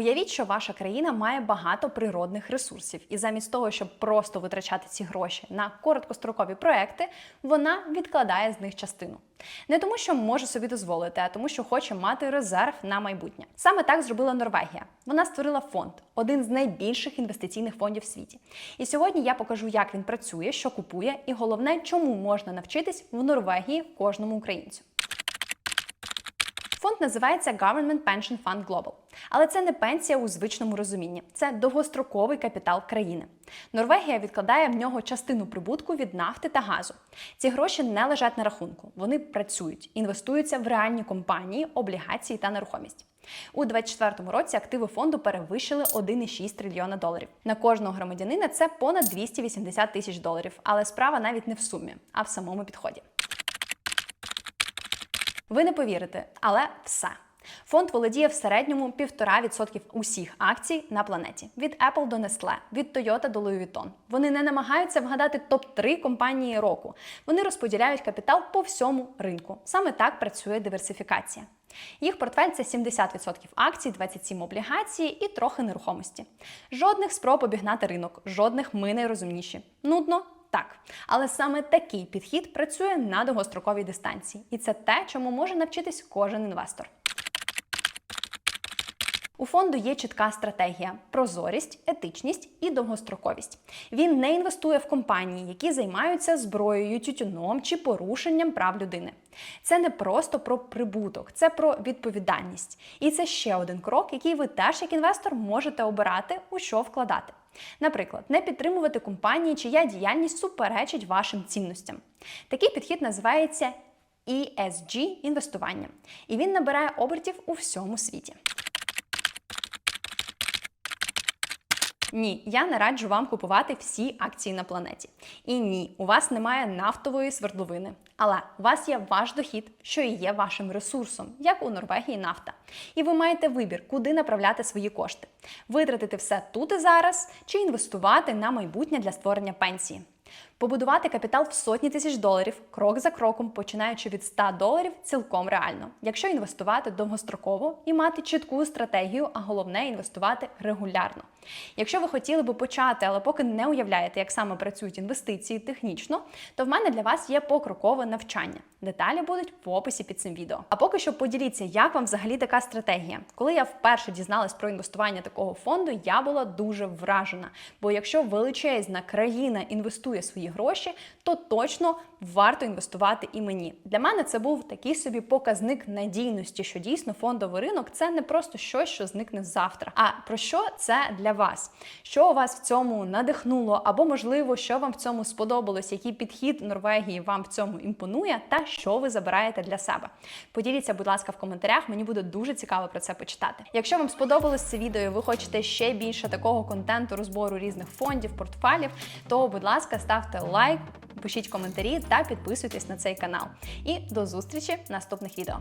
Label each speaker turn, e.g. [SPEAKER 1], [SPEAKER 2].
[SPEAKER 1] Уявіть, що ваша країна має багато природних ресурсів, і замість того, щоб просто витрачати ці гроші на короткострокові проекти, вона відкладає з них частину. Не тому, що може собі дозволити, а тому, що хоче мати резерв на майбутнє. Саме так зробила Норвегія. Вона створила фонд, один з найбільших інвестиційних фондів в світі. І сьогодні я покажу, як він працює, що купує, і головне, чому можна навчитись в Норвегії кожному українцю. Фонд називається Government Pension Fund Global. Але це не пенсія у звичному розумінні, це довгостроковий капітал країни. Норвегія відкладає в нього частину прибутку від нафти та газу. Ці гроші не лежать на рахунку, вони працюють, інвестуються в реальні компанії, облігації та нерухомість. У 2024 році активи фонду перевищили 1,6 трильйона доларів. На кожного громадянина це понад 280 тисяч доларів, але справа навіть не в сумі, а в самому підході. Ви не повірите, але все. Фонд володіє в середньому 1,5% усіх акцій на планеті від Apple до Nestle, від Toyota до Louis Vuitton. Вони не намагаються вгадати топ-3 компанії року. Вони розподіляють капітал по всьому ринку. Саме так працює диверсифікація. Їх портфель це 70% акцій, 27 облігацій і трохи нерухомості. Жодних спроб обігнати ринок, жодних ми найрозумніші. Нудно. Так, але саме такий підхід працює на довгостроковій дистанції, і це те, чому може навчитись кожен інвестор. У фонду є чітка стратегія: прозорість, етичність і довгостроковість. Він не інвестує в компанії, які займаються зброєю, тютюном чи порушенням прав людини. Це не просто про прибуток, це про відповідальність. І це ще один крок, який ви теж як інвестор можете обирати, у що вкладати. Наприклад, не підтримувати компанії, чия діяльність суперечить вашим цінностям. Такий підхід називається ESG інвестування, і він набирає обертів у всьому світі. Ні, я не раджу вам купувати всі акції на планеті. І ні, у вас немає нафтової свердловини. Але у вас є ваш дохід, що і є вашим ресурсом, як у Норвегії нафта. І ви маєте вибір, куди направляти свої кошти: витратити все тут і зараз, чи інвестувати на майбутнє для створення пенсії. Побудувати капітал в сотні тисяч доларів крок за кроком, починаючи від 100 доларів, цілком реально, якщо інвестувати довгостроково і мати чітку стратегію, а головне інвестувати регулярно. Якщо ви хотіли би почати, але поки не уявляєте, як саме працюють інвестиції технічно, то в мене для вас є покрокове навчання. Деталі будуть в описі під цим відео. А поки що поділіться, як вам взагалі така стратегія. Коли я вперше дізналась про інвестування такого фонду, я була дуже вражена. Бо якщо величезна країна інвестує свої гроші, то точно варто інвестувати і мені. Для мене це був такий собі показник надійності, що дійсно фондовий ринок це не просто щось, що зникне завтра. А про що це для вас? Що вас в цьому надихнуло, або можливо, що вам в цьому сподобалось, який підхід Норвегії вам в цьому імпонує, та що ви забираєте для себе? Поділіться, будь ласка, в коментарях. Мені буде дуже цікаво про це почитати. Якщо вам сподобалось це відео, ви хочете ще більше такого контенту, розбору різних фондів, портфелів, то, будь ласка, лайк, пишіть коментарі та підписуйтесь на цей канал. І до зустрічі в наступних відео.